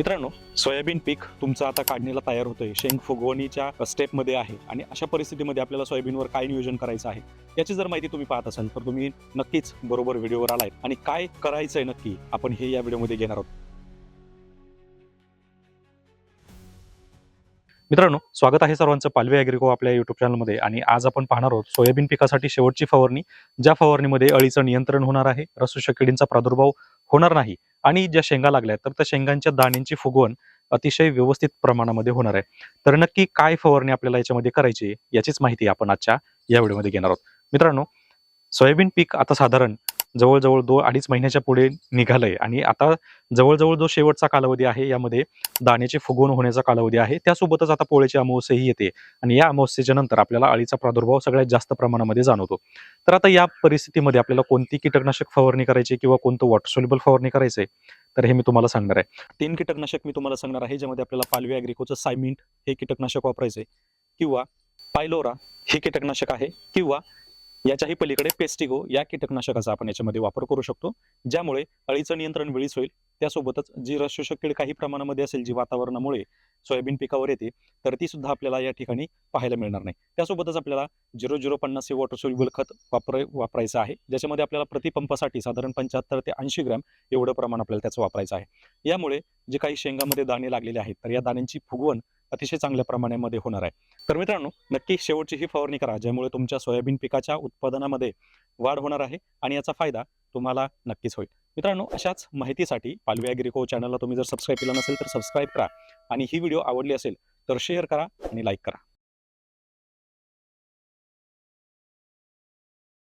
मित्रांनो सोयाबीन पीक तुमचं आता काढणीला तयार होतंय. शेंग फुगवणीच्या स्टेपमध्ये आहे. आणि अशा परिस्थितीमध्ये आपल्याला सोयाबीनवर काय नियोजन करायचं आहे याची जर माहिती तुम्ही पाहत असाल तर तुम्ही नक्कीच बरोबर व्हिडिओवर आलाय. आणि काय करायचंय नक्की आपण हे या व्हिडिओमध्ये घेणार आहोत. मित्रांनो स्वागत आहे सर्वांचं पालवे अॅग्रिको आपल्या युट्यूब चॅनलमध्ये आणि आज आपण पाहणार आहोत सोयाबीन पिकासाठी शेवटची फवारणी ज्या फवारणीमध्ये अळीचं नियंत्रण होणार आहे रसुष्य किडींचा प्रादुर्भाव होणार नाही. आणि ज्या शेंगा लागल्या तर त्या शेंगांच्या दाण्यांची फुगवण अतिशय व्यवस्थित प्रमाणामध्ये होणार आहे. तर नक्की काय फवारणी आपल्याला याच्यामध्ये करायची याचीच माहिती आपण आजच्या या व्हिडिओमध्ये घेणार आहोत. मित्रांनो सोयाबीन पीक आता साधारण जवळजवळ दो अडीच महिन्याच्या पुढे निघालंय. आणि आता जवळजवळ जो शेवटचा कालावधी आहे यामध्ये दाण्याचे फुगवण होण्याचा कालावधी आहे. त्यासोबतच आता पोळ्याची अमावस्याही येते. आणि या अमावस्येच्या नंतर आपल्याला अळीचा प्रादुर्भाव सगळ्यात जास्त प्रमाणामध्ये जाणवतो. तर आता या परिस्थितीमध्ये आपल्याला कोणती कीटकनाशक फवारणी करायची किंवा कोणतं वॉटर सोल्युबल फवारणी करायचंय? तर हे मी तुम्हाला सांगणार आहे. तीन कीटकनाशक मी तुम्हाला सांगणार आहे ज्यामध्ये आपल्याला पालवी अॅग्रिकोचं सायमिंट हे कीटकनाशक वापरायचे किंवा पायलोरा हे कीटकनाशक आहे किंवा याच्याही पलीकडे पेस्टिगो या कीटकनाशकाचा आपण याच्यामध्ये वापर करू शकतो ज्यामुळे अळीचं नियंत्रण वेळीच होईल. त्यासोबतच जी रसशोषक कीड काही प्रमाणामध्ये असेल जी वातावरणामुळे सोयाबीन पिकावर येते तर ती सुद्धा आपल्याला या ठिकाणी पाहायला मिळणार नाही. त्यासोबतच आपल्याला झिरो झिरो पन्नास हे वॉटर सोल्युबल खत वापर वापरायचं आहे ज्याच्यामध्ये आपल्याला प्रतिपंपासाठी साधारण पंच्याहत्तर ते ऐंशी ग्रॅम एवढं प्रमाण आपल्याला त्याचं वापरायचं आहे. यामुळे जे काही शेंगामध्ये दाणे लागलेले आहेत तर या दाण्यांची फुगवण अतिशय चांगल्या प्रमाणामध्ये होणार आहे. तर मित्रांनो नक्की शेवटची ही फवारणी करा ज्यामुळे तुमच्या सोयाबीन पिकाच्या उत्पादनामध्ये वाढ होणार आहे आणि याचा फायदा तुम्हाला नक्कीच होईल. मित्रांनो अशाच माहितीसाठी पालवी अॅग्रिको चॅनलला तुम्ही जर सबस्क्राईब केलं नसेल तर सबस्क्राईब करा आणि ही व्हिडिओ आवडली असेल तर शेअर करा आणि लाईक करा.